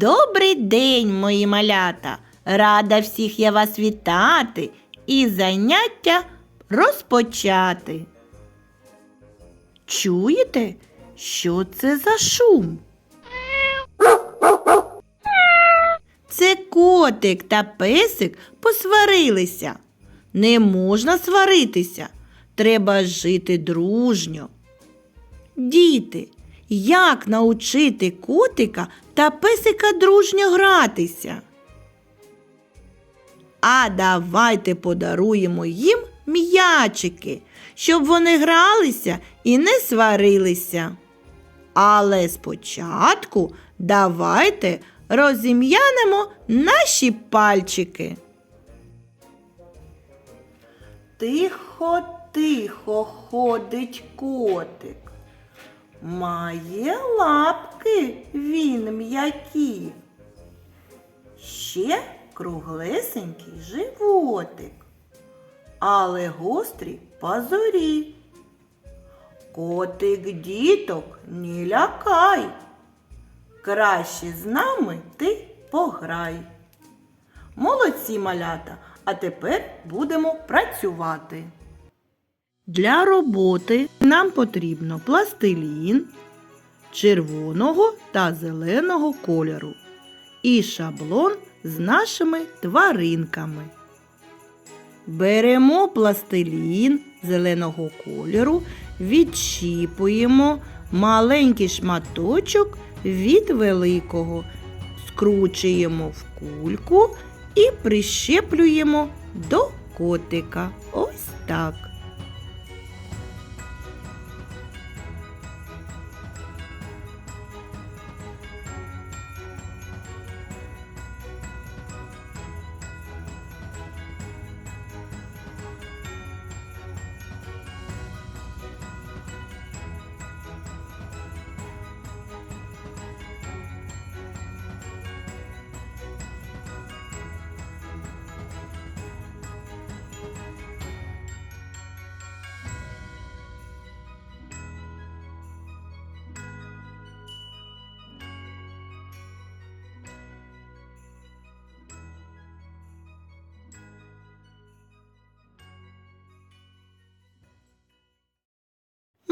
Добрий день, мої малята! Рада всіх я вас вітати і заняття розпочати. Чуєте, що це за шум? Це котик та песик посварилися. Не можна сваритися, треба жити дружньо. Діти, як навчити котика та песика дружньо гратися? А давайте подаруємо їм м'ячики, щоб вони гралися і не сварилися. Але спочатку давайте розім'янемо наші пальчики. Тихо, тихо ходить котик. Має лапки він м'які. Ще круглесенький животик, але гострі пазурі. Котик діток не лякай. Краще з нами ти пограй. Молодці малята, а тепер будемо працювати. Для роботи нам потрібно пластилін червоного та зеленого кольору і шаблон з нашими тваринками. Беремо пластилін зеленого кольору, відщіпуємо маленький шматочок від великого, скручуємо в кульку і прищеплюємо до котика. Ось так.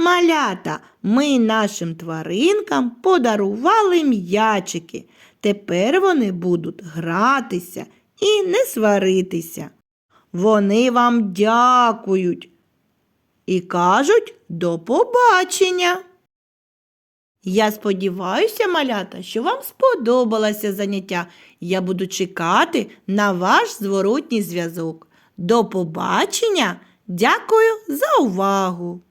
Малята, ми нашим тваринкам подарували м'ячики. Тепер вони будуть гратися і не сваритися. Вони вам дякують і кажуть до побачення. Я сподіваюся, малята, що вам сподобалося заняття. Я буду чекати на ваш зворотній зв'язок. До побачення! Дякую за увагу!